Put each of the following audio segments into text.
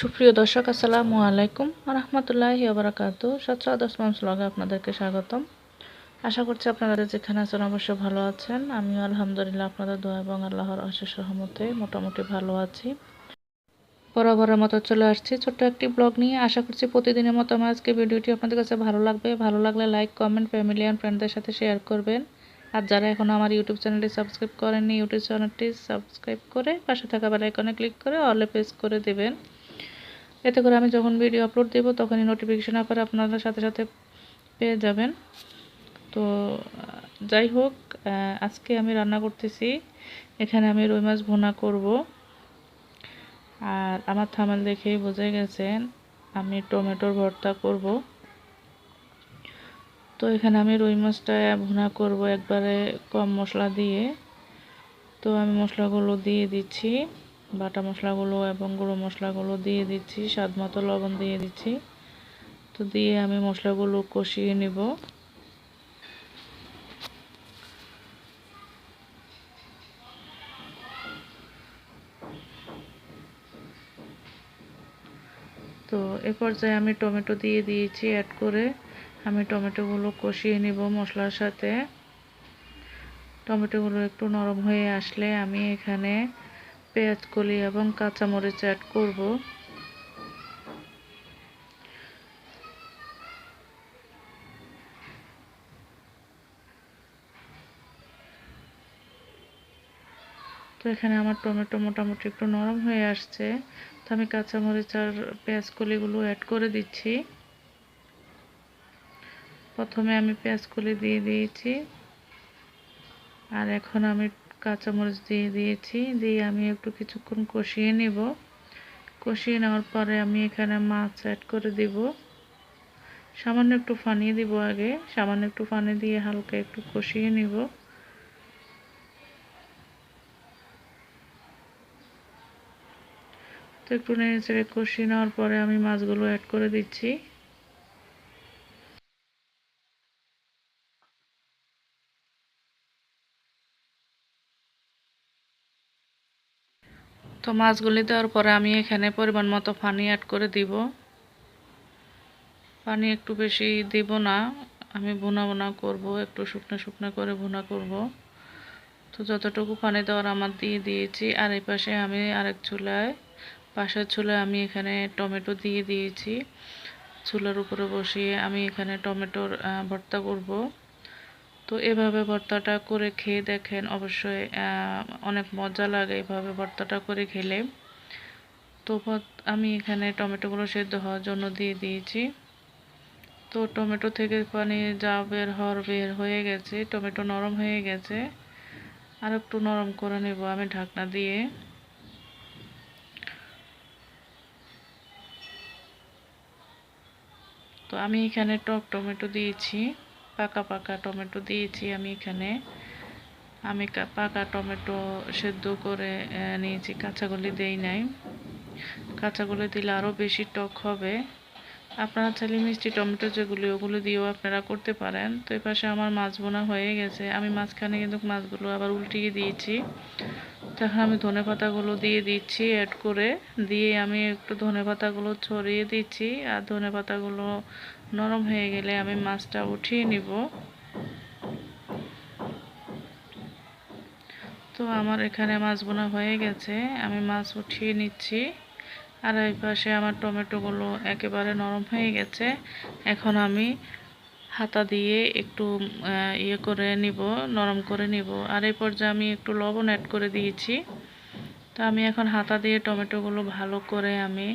সুপ্রিয় দর্শক, আসসালামু আলাইকুম রহমতুল্লাহ বারাকাত সচ্ছা দশ মাস লগে আপনাদেরকে স্বাগতম। আশা করছি আপনারা যেখানে আছেন অবশ্যই ভালো আছেন। আমিও আলহামদুলিল্লাহ আপনাদের দোয়া এবং আল্লাহর অশেষ রহমতে মোটামুটি ভালো আছি। বরাবরের মতো চলে আসছি ছোট্ট একটি ব্লগ নিয়ে। আশা করছি প্রতিদিনের মতো আমার আজকে ভিডিওটি আপনাদের কাছে ভালো লাগবে। ভালো লাগলে লাইক, কমেন্ট, ফ্যামিলি অ্যান্ড ফ্রেন্ডদের সাথে শেয়ার করবেন। আর যারা এখন আমার ইউটিউব চ্যানেলটি সাবস্ক্রাইব করেননি, ইউটিউব চ্যানেলটি সাবস্ক্রাইব করে পাশে থাকা বেল আইকনে ক্লিক করে অলে প্রেস করে দেবেন। এতে করে আমি যখন ভিডিও আপলোড দেবো, তখনই নোটিফিকেশন আপার আপনাদের সাথে সাথে পেয়ে যাবেন। তো যাই হোক আজকে আমি রান্না করতেছি। এখানে আমি রুই মাছ ভুনা করব। আর আমার থামেল দেখেই বোঝা গেছেন আমি টমেটোর ভর্তা করব। তো, এখানে আমি রুই মাছটা ভুনা করব একবারে কম মশলা দিয়ে। তো, আমি মশলাগুলো দিয়ে দিচ্ছি। বাটা মশলাগুলো এবং গুঁড়ো মশলাগুলো দিয়ে দিচ্ছি, স্বাদ মতো লবণ দিয়ে দিচ্ছি। তো দিয়ে আমি মশলাগুলো কষিয়ে নিব। তো এ পর্যায়ে আমি টমেটো দিয়ে দিয়েছি অ্যাড করে। আমি টমেটোগুলো কষিয়ে নিব মশলার সাথে। টমেটোগুলো একটু নরম হয়ে আসলে আমি এখানে পেঁয়াজ, কলি এবং কাঁচামরিচ অ্যাড করব। তো এখানে আমার টমেটো মোটামুটি একটু নরম হয়ে আসছে। তো আমি কাঁচামরিচ আর পেঁয়াজ, কলিগুলো অ্যাড করে দিচ্ছি। প্রথমে আমি পেঁয়াজ, কলি দিয়ে দিয়েছি। আর এখন আমি কাঁচামরিচ দিয়ে দিয়েছি, দিয়ে আমি একটু কিছুক্ষণ কষিয়ে নিব। কষিয়ে নেওয়ার পরে আমি এখানে মাছ অ্যাড করে দিব। সামান্য একটু ফানিয়ে দিব আগে, সামান্য একটু ফানি দিয়ে হালকা একটু কষিয়ে নিব। তো একটু নেড়ে চেড়ে কষিয়ে নেওয়ার পরে আমি মাছগুলো অ্যাড করে দিচ্ছি। তো মাছগুলি দেওয়ার পরে আমি এখানে পরিমাণ মতো পানি অ্যাড করে দিব। পানি একটু বেশি দিব না। আমি ভুনা ভুনা করব, একটু শুকনো শুকনো করে ভুনা করব। তো যতটুকু পানি দেওয়ার আমার দিয়ে দিয়েছি, আর এই পাশে আমি আরেক চুলায়, পাশের চুলায় আমি এখানে টমেটো দিয়ে দিয়েছি। চুলার উপরে বসিয়ে আমি এখানে টমেটোর ভর্তা করব। তো এভাবে ভর্তাটা করে খেয়ে দেখেন অবশ্যই অনেক মজা লাগে এভাবে ভর্তাটা করে খেলে। তো আমি এখানে টমেটোগুলো সেদ্ধ হওয়ার জন্য দিয়ে দিয়েছি। তো টমেটো থেকে পানি যা বের হওয়ার বের হয়ে গেছে, টমেটো নরম হয়ে গেছে। আর একটু নরম করে নেব আমি ঢাকনা দিয়ে। তো আমি এখানে টক টমেটো দিয়েছি। পাকা পাকা টমেটো দিয়েছি আমি এখানে। আমি পাকা টমেটো সেদ্ধ করে নিয়েছি, কাঁচাগুলি দেই নাই। কাঁচাগুলি দিলে আরও বেশি টক হবে। আপনারা চাইলে মিষ্টি টমেটো যেগুলি, ওগুলো দিয়েও আপনারা করতে পারেন। তো এই পাশে আমার মাছ বোনা হয়ে গেছে। আমি মাঝখানে কিন্তু মাছগুলো আবার উল্টিয়ে দিয়েছি। তখন আমি ধনে পাতাগুলো দিয়ে দিচ্ছি অ্যাড করে। দিয়ে আমি একটু ধনে পাতাগুলো ছড়িয়ে দিচ্ছি, আর ধনে পাতাগুলো নরম হয়ে গেলে আমি মাছটা উঠিয়ে নিব। তো আমার এখানে মাছ বোনা হয়ে গেছে, আমি মাছ উঠিয়ে নিচ্ছি। আর এই পাশে আমার টমেটোগুলো একেবারে নরম হয়ে গেছে। এখন আমি হাতা দিয়ে একটু ইয়ে করে নিব, নরম করে নিব। আর এই পর্যায়ে আমি একটু লবণ অ্যাড করে দিয়েছি। তো আমি এখন হাতা দিয়ে টমেটোগুলো ভালো করে আমি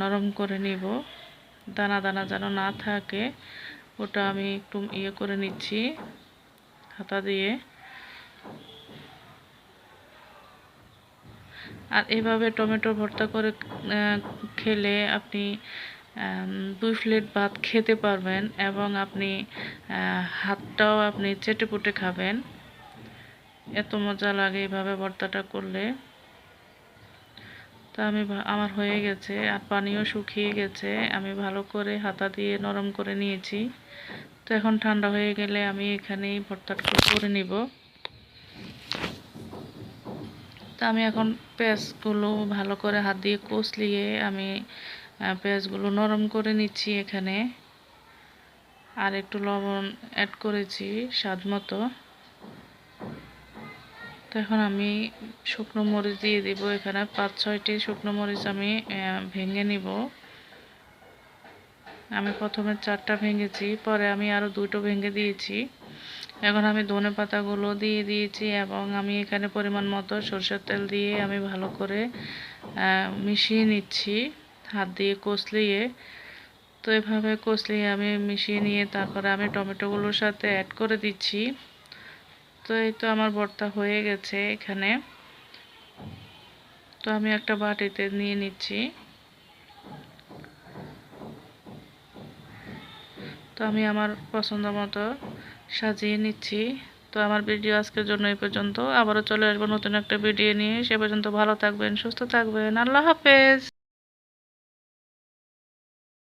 নরম করে নিব। দানা দানা যেন না থাকে, ওটা আমি একটু ইয়ে করে নিচ্ছি হাতা দিয়ে। আর এভাবে টমেটো ভর্তা করে খেলে আপনি দুই প্লেট ভাত খেতে পারবেন এবং আপনি হাতটাও আপনি চেটে পুটে খাবেন। এত মজা লাগে এভাবে ভর্তাটা করলে। তা আমি আমার হয়ে গেছে, আর পানিও শুকিয়ে গেছে। আমি ভালো করে হাতা দিয়ে নরম করে নিয়েছি। তো এখন ঠান্ডা হয়ে গেলে আমি এখানেই ভর্তাটা করে নিব। তা আমি এখন পেঁয়াজগুলো ভালো করে হাত দিয়ে কষলিয়ে আমি পেঁয়াজগুলো নরম করে নিচ্ছি এখানে। আর একটু লবণ অ্যাড করেছি স্বাদ মতো। তো এখন আমি শুকনো মরিচ দিয়ে দিব। এখানে পাঁচ, ছয়টি শুকনো মরিচ আমি ভেঙে নিব। আমি প্রথমে চারটা ভেঙেছি, পরে আমি আরও দুটো ভেঙে দিয়েছি। এখন আমি ধনে পাতাগুলো দিয়ে দিয়েছি এবং আমি এখানে পরিমাণ মতো সরষের তেল দিয়ে আমি ভালো করে মিশিয়ে নিচ্ছি। হাত দিয়ে কষলিয়ে, তো এভাবে কষলিয়ে আমি মিশিয়ে নিয়ে তারপরে আমি টমেটোগুলোর সাথে অ্যাড করে দিচ্ছি। তো এই তো আমার ভর্তা হয়ে গেছে এখানে। তো আমি একটা বাটিতে নিয়ে নিচ্ছি। তো আমি আমার পছন্দ মতো সাজিয়ে নিচ্ছি। তো আমার ভিডিও আজকের জন্য এই পর্যন্ত। আবারও চলে আসব নতুন একটা ভিডিও নিয়ে। সে পর্যন্ত ভালো থাকবেন, সুস্থ থাকবেন। আল্লাহ হাফেজ।